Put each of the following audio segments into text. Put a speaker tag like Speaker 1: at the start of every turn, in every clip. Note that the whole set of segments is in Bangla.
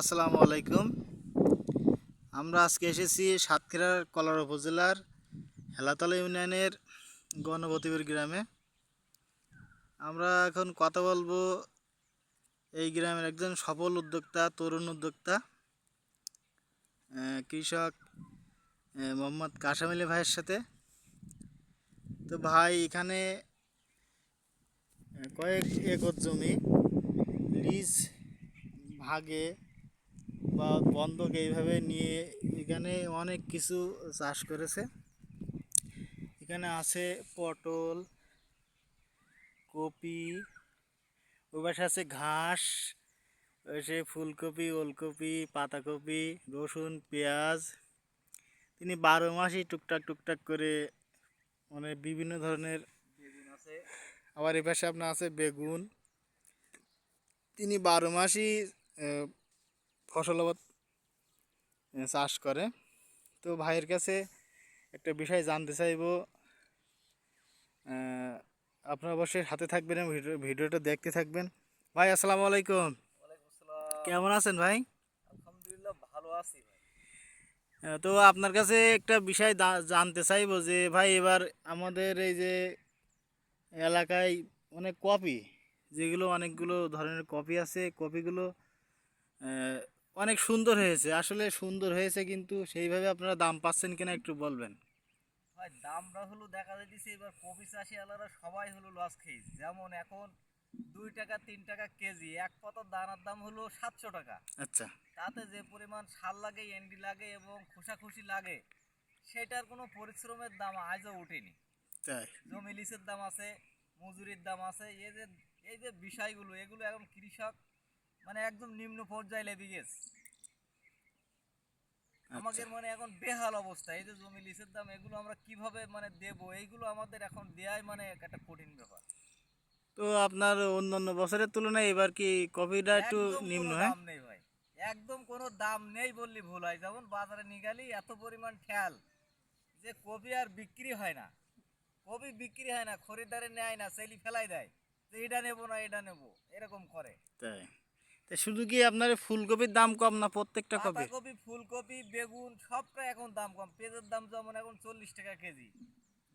Speaker 1: আসসালামু আলাইকুম আমরা আজকে এসেছি সাতক্ষীরার কলার উপজেলার হেলাতলা ইউনিয়নের গণপতিপুর গ্রামে। আমরা এখন কথা বলব এই গ্রামের একজন সফল উদ্যোক্তা, তরুণ উদ্যোক্তা কৃষক মোহাম্মদ কাশাম আলী ভাইয়ের সাথে। তো ভাই, এখানে কয়েক একর জমি, লিজ ভাগে বা বন্ধক এইভাবে নিয়ে এখানে অনেক কিছু চাষ করেছে। এখানে আছে পটল, কপি, ওই পাশে আছে ঘাস সে ফুলকপি, ওলকপি, পাতাকপি, রসুন, পেঁয়াজ। তিনি বারো মাসই টুকটাক টুকটাক করে মানে বিভিন্ন ধরনের আবার এ পাশে আপনার আছে বেগুন। তিনি বারো মাসই আহ, ফসল আবাদ চাষ করে। তো ভাইয়ের কাছে একটা বিষয় জানতে চাইব। আপনারা অবশ্যই হাতে থাকবেন ভিডিওটা দেখতে থাকবেন। ভাই আসসালামু আলাইকুম। কেমন আছেন ভাই?
Speaker 2: আলহামদুলিল্লাহ ভালো আছি
Speaker 1: তো আপনার কাছে একটা বিষয় জানতে চাইব যে ভাই এবার আমাদের এই যে এলাকায় অনেক কপি যেগুলো অনেকগুলো ধরনের কপি আছে কপিগুলো অনেক সুন্দর হয়েছে। আসলে সুন্দর হয়েছে কিন্তু সেইভাবে আপনারা দাম পাচ্ছেন কিনা একটু বলবেন।
Speaker 2: ভাই দামটা হলো দেখা যাইতেছে এবার কপি চাষি আলারা সবাই হলো লস খেয়েছে যেমন এখন দুই টাকা তিন টাকা কেজি এক পাতার দানার দাম হলো সাতশো টাকা।
Speaker 1: আচ্ছা।
Speaker 2: তাতে যে পরিমাণ সার লাগে এন্ডি লাগে এবং খোসাখুশি লাগে সেটার কোনো পরিশ্রমের দাম আজও ওঠেনি।
Speaker 1: তাই।
Speaker 2: জমি লিসের দাম আছে মজুরির দাম আছে এই যে এই যে বিষয়গুলো এগুলো এখন কৃষক মানে একদম নিম্ন পর্যায়ে লেগে গেছে। আমাদের মানে এখন বেহাল অবস্থা। এই যে জমি লিসের দাম এগুলো আমরা কীভাবে মানে দেব? এইগুলো আমাদের এখন দেয়াই মানে একটা কঠিন ব্যাপার।
Speaker 1: তো আপনার অন্যান্য বছরের তুলনায় এবার কি কপিটা একটু নিম্ন
Speaker 2: কোনো
Speaker 1: হ্যাঁ
Speaker 2: দাম নেই ভাই। একদম কোনো দাম নেই বললি ভুল হয়। যেমন বাজারে নিয়ে গেলি এত পরিমাণ ঠেল যে কপি আর বিক্রি হয় না। কপি বিক্রি হয় না খরিদ্দারে নেয় না সেলি ফেলাই দেয়। যে এটা নেব না এটা নেব। এরকম করে।
Speaker 1: তাই। তা শুধু কি আপনার ফুলকপির দাম কম না প্রত্যেকটা কপি?
Speaker 2: পাতাকপি ফুলকপি বেগুন সবটা এখন দাম কম। পেঁয়াজের দাম যেমন এখন চল্লিশ টাকা কেজি।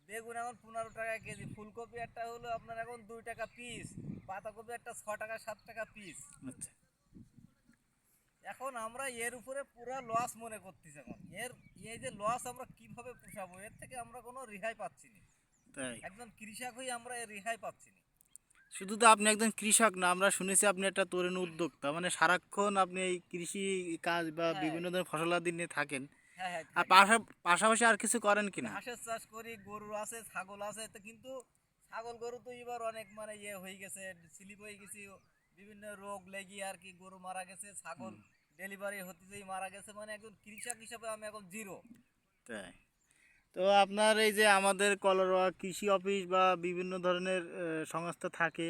Speaker 2: বেগুন এখন পনেরো টাকা কেজি। ফুলকপি একটা হলো আপনার এখন দুই টাকা পিস পাতাকপি একটা ছ টাকা সাত টাকা পিস
Speaker 1: আচ্ছা।
Speaker 2: এখন আমরা এর উপরে পুরো লস মনে করতেছি এখন। এর এই যে লস আমরা কীভাবে পোষাবো? এর থেকে আমরা কোনো রেহাই পাচ্ছি না।
Speaker 1: তাই।
Speaker 2: একজন কৃষক হয়ে আমরা এর রেহাই পাচ্ছি না।
Speaker 1: শুধু তো আপনি একজন কৃষক না আমরা শুনেছি আপনি একটা তরুণ উদ্যোক্তা। মানে সারাক্ষণ আপনি এই কৃষি কাজ বা
Speaker 2: হ্যাঁ।
Speaker 1: বিভিন্ন ধরনের ফসলাদি নিয়ে থাকেন।
Speaker 2: হ্যাঁ হ্যাঁ
Speaker 1: আর পাশা- পাশাপাশি আর কিছু করেন কিনা?
Speaker 2: হাঁসের চাষ করি গরু আছে ছাগল আছে তো কিন্তু ছাগল গরু তো এবার অনেক মানে ইয়ে হয়ে গেছে স্লিপ হয়ে গেছে বিভিন্ন রোগ লেগে আর কি গরু মারা গেছে ছাগল ডেলিভারি হতেই মারা গেছে। মানে একজন কৃষক হিসাবে আমি এখন জিরো
Speaker 1: তাই। তো আপনার এই যে আমাদের কলরোয়া কৃষি অফিস বা বিভিন্ন ধরনের সংস্থা থাকে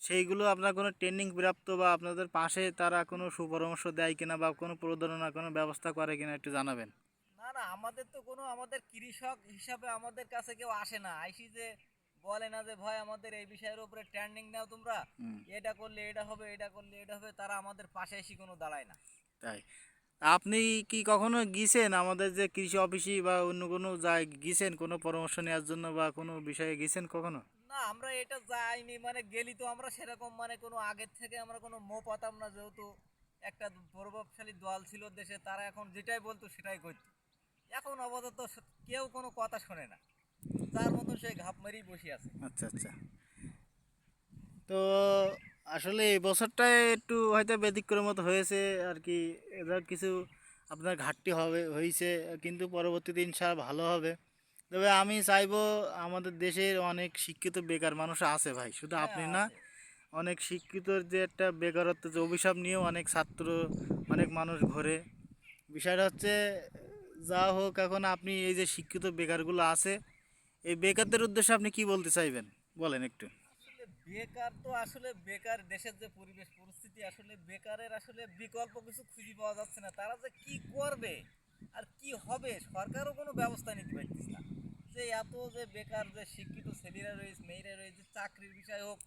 Speaker 1: সেইগুলো আপনার কোনো ট্রেনিং প্রাপ্ত বা আপনাদের পাশে তারা কোনো সুপরামর্শ দেয় কিনা বা কোনো প্রদর্শনা কোনো ব্যবস্থা করে কিনা একটু জানাবেন?
Speaker 2: না না আমাদের তো কোনো আমাদের কৃষক হিসাবে আমাদের কাছে কেউ আসে না। আইসি যে বলে না যে ভাই আমাদের এই বিষয়ের উপরে ট্রেন্ডিং নাও তোমরা। এটা করলে এটা হবে এটা করলে এটা হবে। তারা আমাদের পাশে এসে কোনো দাঁড়ায় না।
Speaker 1: তাই। আপনি কি কখনো গিয়েছেন আমাদের যে কৃষি অফিসে বা অন্য কোনো জায়গায় গিয়েছেন? কোনো পরামর্শ নেওয়ার জন্য বা কোনো বিষয়ে গিয়েছেন কখনো?
Speaker 2: না আমরা এটা যাইনি মানে গেলি তো আমরা সেরকম মানে কোনো আগের থেকে আমরা কোনো মো পাতাম না যেহেতু একটা প্রভাবশালী দল ছিল দেশে তারা এখন যেটাই বলতো সেটাই করতো। এখন আপাতত কেউ কোনো কথা শোনে না। তার মতো সেই ঘাপ মেরেই বসে আছে।
Speaker 1: আচ্ছা আচ্ছা। তো আসলে এই বছরটায় একটু হয়তো ব্যতিক্রম মতো হয়েছে আর কি এবার কিছু আপনার ঘাটতি হবে হয়েছে কিন্তু পরবর্তীতে ইনশাল ভালো হবে। তবে আমি চাইব আমাদের দেশের অনেক শিক্ষিত বেকার মানুষ আছে ভাই শুধু আপনি না অনেক শিক্ষিত যে একটা বেকারত্ব যে অভিশাপ নিয়েও অনেক ছাত্র অনেক মানুষ ঘোরে। বিষয়টা হচ্ছে যা হোক এখন আপনি এই যে শিক্ষিত বেকারগুলো আছে এই বেকারদের উদ্দেশ্যে আপনি কি বলতে চাইবেন? বলেন একটু।
Speaker 2: বেকার তো আসলে বেকার দেশের যে পরিবেশ পরিস্থিতি আসলে বেকারের আসলে বিকল্প কিছু খুঁজে পাওয়া যাচ্ছে না। তারা যে কি করবে আর কি হবে সরকারও কোনো ব্যবস্থা নিতে পারতেছে না। যে এত যে বেকার যে শিক্ষিত ছেলেরা রয়েছে মেয়েরা রয়েছে চাকরির বিষয় হোক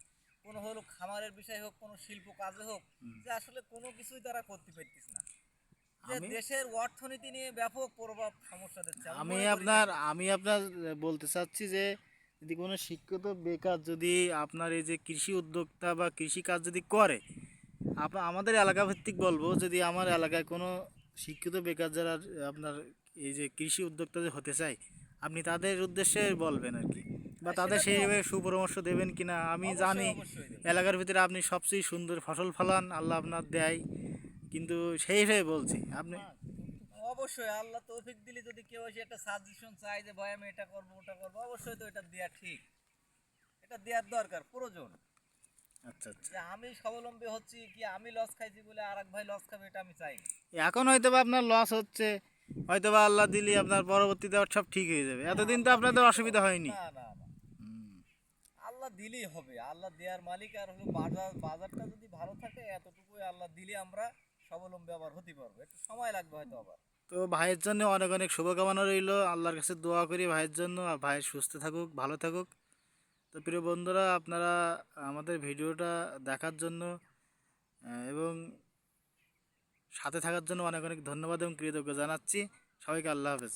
Speaker 2: কোনো হলো খামারের বিষয় হোক কোনো শিল্প কাজে হোক যে আসলে কোনো কিছুই তারা করতে পারতিস না। যে দেশের অর্থনীতি নিয়ে ব্যাপক প্রভাব সমস্যা দিচ্ছে।
Speaker 1: আমি আপনার আমি আপনার বলতে চাচ্ছি যে যদি কোনো শিক্ষিত বেকার যদি আপনার এই যে কৃষি উদ্যোক্তা বা কৃষি কাজ যদি করে আপনার আমাদের এলাকা ভিত্তিক বলব যদি আমার এলাকায় কোনো শিক্ষিত বেকার যারা আপনার এই যে কৃষি উদ্যোক্তা যে হতে চায় আপনি তাদের উদ্দেশ্যে বলবেন আর কি। বা
Speaker 2: হ্যাঁ,
Speaker 1: তাদের সেইভাবে সুপরামর্শ দেবেন কি না
Speaker 2: আমি
Speaker 1: জানি এলাকার ভিতরে আপনি সবচেয়ে সুন্দর ফসল ফলান আল্লাহ আপনার দেয়। কিন্তু সেই হিসেবে বলছি আপনি
Speaker 2: অবশ্যই আল্লাহ তৌফিক দিলে যদি কেউ এসে একটা সাজেশন চাই যে ভাই আমি এটা করব ওটা করব অবশ্যই তো এটা দেওয়া ঠিক। এটা দেওয়ার দরকার প্রয়োজন।
Speaker 1: আচ্ছা আচ্ছা।
Speaker 2: আমি স্বাবলম্বী হচ্ছি কি আমি লস খাইছি বলে আর ভাই লস খাবে এটা আমি চাই
Speaker 1: এখন হয়তো আপনার লস হচ্ছে হয়তো বা আল্লাহ দিলি আপনার পরবর্তীতে সব ঠিক হয়ে যাবে। এতদিন তো আপনাদের অসুবিধা হয়নি।
Speaker 2: না না না। আল্লাহ দিলেই হবে। আল্লাহ দেওয়ার মালিক আর হলো বাজার বাজারটা যদি ভালো থাকে এতটুকুই আল্লাহ দিলে আমরা স্বাবলম্বী আবার হতে পারব। একটু সময় লাগবে হয়তো আবার।
Speaker 1: তো ভাইয়ের জন্য অনেক অনেক শুভকামনা রইল। আল্লাহর কাছে দোয়া করি ভাইয়ের জন্য। আর ভাই সুস্থ থাকুক, ভালো থাকুক। তো প্রিয় বন্ধুরা, আপনারা আমাদের ভিডিওটা দেখার জন্য এবং সাথে থাকার জন্য অনেক অনেক ধন্যবাদ এবং কৃতজ্ঞ জানাচ্ছি। সবাইকে আল্লাহ হাফেজ।